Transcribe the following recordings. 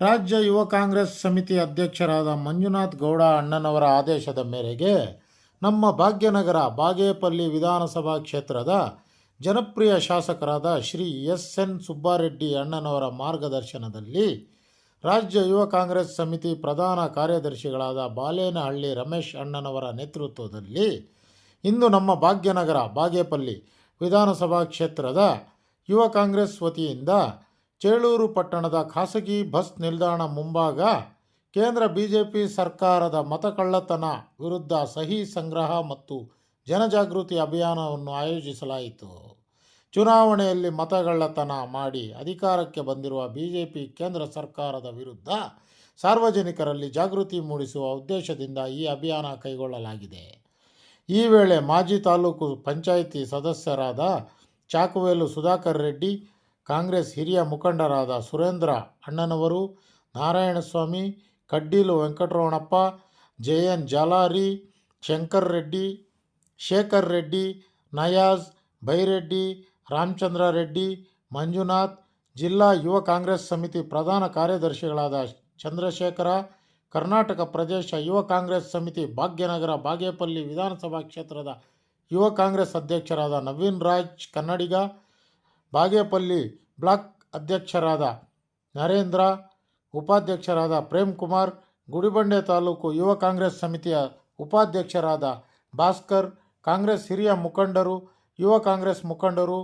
ರಾಜ್ಯ ಯುವ ಕಾಂಗ್ರೆಸ್ ಸಮಿತಿ ಅಧ್ಯಕ್ಷರಾದ ಮಂಜುನಾಥ್ ಗೌಡ ಅಣ್ಣನವರ ಆದೇಶದ ಮೇರೆಗೆ ನಮ್ಮ ಭಾಗ್ಯನಗರ ಬಾಗೇಪಲ್ಲಿ ವಿಧಾನಸಭಾ ಕ್ಷೇತ್ರದ ಜನಪ್ರಿಯ ಶಾಸಕರಾದ ಶ್ರೀ ಎಸ್ ಎನ್ ಸುಬ್ಬಾರೆಡ್ಡಿ ಅಣ್ಣನವರ ಮಾರ್ಗದರ್ಶನದಲ್ಲಿ ರಾಜ್ಯ ಯುವ ಕಾಂಗ್ರೆಸ್ ಸಮಿತಿ ಪ್ರಧಾನ ಕಾರ್ಯದರ್ಶಿಗಳಾದ ಬಾಲೇನಹಳ್ಳಿ ರಮೇಶ್ ಅಣ್ಣನವರ ನೇತೃತ್ವದಲ್ಲಿ ಇಂದು ನಮ್ಮ ಭಾಗ್ಯನಗರ ಬಾಗೇಪಲ್ಲಿ ವಿಧಾನಸಭಾ ಕ್ಷೇತ್ರದ ಯುವ ಕಾಂಗ್ರೆಸ್ ವತಿಯಿಂದ ಚೇಳೂರು ಪಟ್ಟಣದ ಖಾಸಗಿ ಬಸ್ ನಿಲ್ದಾಣ ಮುಂಭಾಗ ಕೇಂದ್ರ ಬಿಜೆಪಿ ಸರ್ಕಾರದ ಮತಕಳ್ಳತನ ವಿರುದ್ಧ ಸಹಿ ಸಂಗ್ರಹ ಮತ್ತು ಜನಜಾಗೃತಿ ಅಭಿಯಾನವನ್ನು ಆಯೋಜಿಸಲಾಯಿತು. ಚುನಾವಣೆಯಲ್ಲಿ ಮತಗಳ್ಳತನ ಮಾಡಿ ಅಧಿಕಾರಕ್ಕೆ ಬಂದಿರುವ ಬಿಜೆಪಿ ಕೇಂದ್ರ ಸರ್ಕಾರದ ವಿರುದ್ಧ ಸಾರ್ವಜನಿಕರಲ್ಲಿ ಜಾಗೃತಿ ಮೂಡಿಸುವ ಉದ್ದೇಶದಿಂದ ಈ ಅಭಿಯಾನ ಕೈಗೊಳ್ಳಲಾಗಿದೆ. ಈ ವೇಳೆ ಮಾಜಿ ತಾಲೂಕು ಪಂಚಾಯಿತಿ ಸದಸ್ಯರಾದ ಚಾಕುವೇಲು ಸುಧಾಕರ್ ರೆಡ್ಡಿ ಕಾಂಗ್ರೆಸ್ ಹಿರಿಯ ಮುಖಂಡರಾದ ಸುರೇಂದ್ರ ಅಣ್ಣನವರು, ನಾರಾಯಣಸ್ವಾಮಿ, ಕಡ್ಡೀಲು ವೆಂಕಟರಮಣಪ್ಪ ಜೆ ಎನ್ ಜಾಲಾರಿ, ಶಂಕರ್ ರೆಡ್ಡಿ, ಶೇಖರ್ ರೆಡ್ಡಿ, ನಯಾಜ್ ಬೈರೆಡ್ಡಿ, ರಾಮಚಂದ್ರ ರೆಡ್ಡಿ, ಮಂಜುನಾಥ್, ಜಿಲ್ಲಾ ಯುವ ಕಾಂಗ್ರೆಸ್ ಸಮಿತಿ ಪ್ರಧಾನ ಕಾರ್ಯದರ್ಶಿಗಳಾದ ಚಂದ್ರಶೇಖರ, ಕರ್ನಾಟಕ ಪ್ರದೇಶ ಯುವ ಕಾಂಗ್ರೆಸ್ ಸಮಿತಿ ಭಾಗ್ಯನಗರ ಬಾಗೇಪಲ್ಲಿ ವಿಧಾನಸಭಾ ಕ್ಷೇತ್ರದ ಯುವ ಕಾಂಗ್ರೆಸ್ ಅಧ್ಯಕ್ಷರಾದ ನವೀನ್ ರಾಜ್ ಕನ್ನಡಿಗ ಬಾಗೇಪಲ್ಲಿ ಬ್ಲಾಕ್ ಅಧ್ಯಕ್ಷರಾದ ನರೇಂದ್ರ, ಉಪಾಧ್ಯಕ್ಷರಾದ ಪ್ರೇಮ್ ಕುಮಾರ್, ಗುಡಿಬಂಡೆ ತಾಲೂಕು ಯುವ ಕಾಂಗ್ರೆಸ್ ಸಮಿತಿಯ ಉಪಾಧ್ಯಕ್ಷರಾದ ಭಾಸ್ಕರ್, ಕಾಂಗ್ರೆಸ್ ಹಿರಿಯ ಮುಖಂಡರು, ಯುವ ಕಾಂಗ್ರೆಸ್ ಮುಖಂಡರು,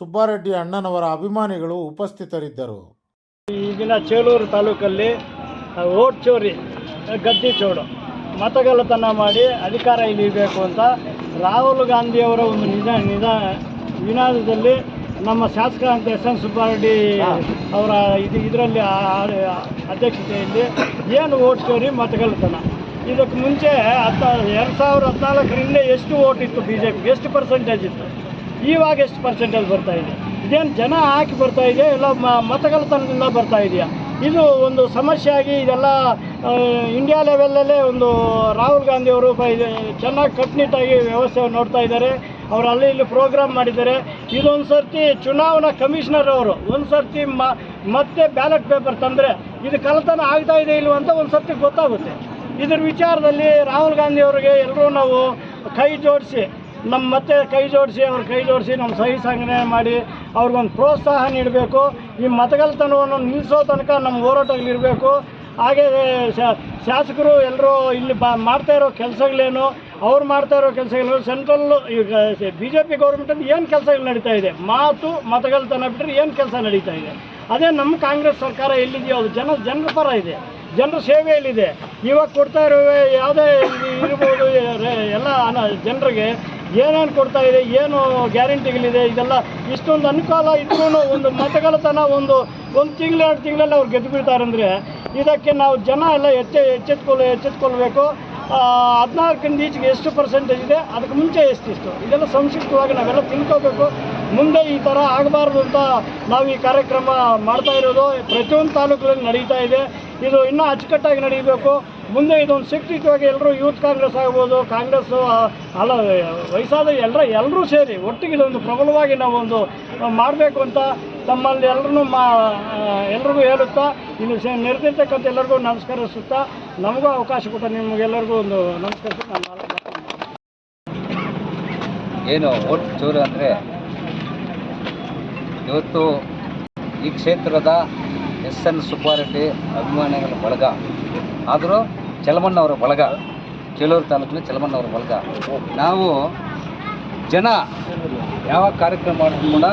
ಸುಬ್ಬಾರೆಡ್ಡಿ ಅಣ್ಣನವರ ಅಭಿಮಾನಿಗಳು ಉಪಸ್ಥಿತರಿದ್ದರು. ಈಗಿನ ಚೇಳೂರು ತಾಲೂಕಲ್ಲಿ ಓಟ್ ಚೋರಿ, ಗದ್ದಿ ಚೋಡು ಮತಗಳ್ಳತನ ಮಾಡಿ ಅಧಿಕಾರ ಇಳಿಬೇಕು ಅಂತ ರಾಹುಲ್ ಗಾಂಧಿಯವರ ಒಂದು ನಿಧ ನಿಧ ವಿನಾದದಲ್ಲಿ ನಮ್ಮ ಶಾಸಕ ಅಂತ ಎಸ್ ಎನ್ ಸುಬ್ಬಾರೆಡ್ಡಿ ಅವರ ಇದು ಇದರಲ್ಲಿ ಅಧ್ಯಕ್ಷತೆಯಲ್ಲಿ ಏನು ಓಟ್ ಚೋರಿ ಮತಗಳತನ ಇದಕ್ಕೆ ಮುಂಚೆ ಹತ್ತ ಎರಡು ಸಾವಿರದ ಹದಿನಾಲ್ಕರಿಂದ ಎಷ್ಟು ಓಟ್ ಇತ್ತು ಬಿ ಜೆ ಪಿಗೆ ಎಷ್ಟು ಪರ್ಸೆಂಟೇಜ್ ಇತ್ತು? ಇವಾಗ ಎಷ್ಟು ಪರ್ಸೆಂಟೇಜ್ ಬರ್ತಾ ಇದೆ? ಇದೇನು ಜನ ಹಾಕಿ ಬರ್ತಾ ಇದೆ ಇಲ್ಲ ಮ ಮತಗಳ್ಳತನದಿಂದ ಬರ್ತಾ ಇದೆಯಾ? ಇದು ಒಂದು ಸಮಸ್ಯೆ ಆಗಿ ಇದೆಲ್ಲ ಇಂಡಿಯಾ ಲೆವೆಲಲ್ಲೇ ಒಂದು ರಾಹುಲ್ ಗಾಂಧಿಯವರು ಚೆನ್ನಾಗಿ ಕಟ್ಟುನಿಟ್ಟಾಗಿ ವ್ಯವಸ್ಥೆ ನೋಡ್ತಾ ಇದ್ದಾರೆ. ಅವರು ಅಲ್ಲಿ ಇಲ್ಲಿ ಪ್ರೋಗ್ರಾಮ್ ಮಾಡಿದ್ದಾರೆ. ಇದೊಂದು ಸರ್ತಿ ಚುನಾವಣಾ ಕಮಿಷನರ್ ಅವರು, ಒಂದು ಸರ್ತಿ ಮತ್ತೆ ಬ್ಯಾಲೆಟ್ ಪೇಪರ್ ತಂದರೆ ಇದು ಕಳ್ಳತನ ಆಗ್ತಾ ಇದೆ ಇಲ್ವ ಅಂತ ಒಂದು ಸರ್ತಿ ಗೊತ್ತಾಗುತ್ತೆ. ಇದ್ರ ವಿಚಾರದಲ್ಲಿ ರಾಹುಲ್ ಗಾಂಧಿ ಅವರಿಗೆ ಎಲ್ಲರೂ ನಾವು ಕೈ ಜೋಡಿಸಿ ನಮ್ಮ ಮತ್ತೆ ಕೈ ಜೋಡಿಸಿ, ಅವ್ರ ಕೈ ಜೋಡಿಸಿ ನಮ್ಮ ಸಹಿ ಸಂಗ್ರಹಣೆ ಮಾಡಿ ಅವ್ರಿಗೊಂದು ಪ್ರೋತ್ಸಾಹ ನೀಡಬೇಕು. ಈ ಮತಗಳ್ತನವನ್ನು ನಿಲ್ಲಿಸೋ ತನಕ ನಮ್ಮ ಹೋರಾಟಗಳಿರಬೇಕು ಹಾಗೆ ಶಾಸಕರು ಎಲ್ಲರೂ ಇಲ್ಲಿ ಬಾ, ಮಾಡ್ತಾ ಇರೋ ಕೆಲಸಗಳೇನು ಅವ್ರು ಮಾಡ್ತಾ ಇರೋ ಕೆಲಸಗಳು ಸೆಂಟ್ರಲ್ ಈಗ ಬಿ ಜೆ ಪಿ ಗೌರ್ಮೆಂಟಲ್ಲಿ ಏನು ಕೆಲಸಗಳು ನಡೀತಾ ಇದೆ? ಮಾತು ಮತಗಳತನ ಬಿಟ್ಟರೆ ಏನು ಕೆಲಸ ನಡೀತಾ ಇದೆ? ಅದೇ ನಮ್ಮ ಕಾಂಗ್ರೆಸ್ ಸರ್ಕಾರ ಎಲ್ಲಿದೆಯೋ ಅದು ಜನ, ಜನರ ಪರ ಇದೆ. ಜನರ ಸೇವೆಯಲ್ಲಿದೆ. ಇವಾಗ ಕೊಡ್ತಾ ಇರುವ ಯಾವುದೇ ಇರ್ಬೋದು ಎಲ್ಲ ಜನರಿಗೆ ಏನೇನು ಕೊಡ್ತಾ ಇದೆ, ಏನು ಗ್ಯಾರಂಟಿಗಳಿದೆ, ಇದೆಲ್ಲ ಇಷ್ಟೊಂದು ಅನುಕೂಲ ಇದ್ರೂ ಒಂದು ಮತಗಳತನ ಒಂದು ಒಂದು ತಿಂಗಳು, ಎರಡು ತಿಂಗಳಲ್ಲಿ ಅವ್ರು ಗೆದ್ದು ಬಿಡ್ತಾರೆ ಅಂದರೆ ಇದಕ್ಕೆ ನಾವು ಜನ ಎಲ್ಲ ಎಚ್ಚೆ ಎಚ್ಚೆತ್ಕೊಳ್ಳ ಎಚ್ಚೆತ್ಕೊಳ್ಬೇಕು. ಹದಿನಾಲ್ಕರಿಂದ ಈಚೆಗೆ ಎಷ್ಟು ಪರ್ಸೆಂಟೇಜ್ ಇದೆ? ಅದಕ್ಕೆ ಮುಂಚೆ ಎಷ್ಟಿಷ್ಟು ಇದೆಲ್ಲ ಸಂಕ್ಷಿಪ್ತವಾಗಿ ನಾವೆಲ್ಲ ತಿಳ್ಕೋಬೇಕು. ಮುಂದೆ ಈ ಥರ ಆಗಬಾರ್ದು ಅಂತ ನಾವು ಈ ಕಾರ್ಯಕ್ರಮ ಮಾಡ್ತಾ ಇರೋದು. ಪ್ರತಿಯೊಂದು ತಾಲೂಕಲ್ಲಿ ನಡೀತಾ ಇದೆ. ಇದು ಇನ್ನೂ ಅಚ್ಚುಕಟ್ಟಾಗಿ ನಡೀಬೇಕು. ಮುಂದೆ ಇದೊಂದು ಶಿಕ್ಷಿತವಾಗಿ ಎಲ್ಲರೂ ಯೂತ್ ಕಾಂಗ್ರೆಸ್ ಆಗ್ಬೋದು. ಕಾಂಗ್ರೆಸ್ಸು ಅಲ್ಲ, ವಯಸ್ಸಾದ ಎಲ್ಲರ, ಎಲ್ಲರೂ ಸೇರಿ ಒಟ್ಟಿಗೆ ಇದೊಂದು ಪ್ರಬಲವಾಗಿ ನಾವೊಂದು ಮಾಡಬೇಕು ಅಂತ ತಮ್ಮಲ್ಲಿ ಎಲ್ಲರೂ ಮಾ ಎಲ್ರಿಗೂ ಹೇಳುತ್ತಾ ಇಲ್ಲಿ ನೆರೆದಿರ್ತಕ್ಕಂಥ ಎಲ್ಲರಿಗೂ ನಮಸ್ಕರಿಸುತ್ತಾ ನಮಗೂ ಅವಕಾಶ ಕೊಟ್ಟ ನಿಮಗೆಲ್ಲರಿಗೂ ಒಂದು ನಮಸ್ಕರಿಸಿ ನಾನು ಏನು ಓಟ್ ಚೂರು ಅಂದರೆ ಇವತ್ತು ಈ ಕ್ಷೇತ್ರದ ಎಸ್ ಎನ್ ಸುಬ್ಬಾರೆಡ್ಡಿ ಅಭಿಮಾನಿಗಳ ಬಳಗ. ಆದರೂ ಚಲಮಣ್ಣವರ ಬಳಗ. ಚೇಳೂರು ತಾಲೂಕಿನ ಚಲಮಣ್ಣವರ ಬಳಗ. ನಾವು ಜನ ಯಾವ ಕಾರ್ಯಕ್ರಮ ಮಾಡಿದ್ರು ಕೂಡ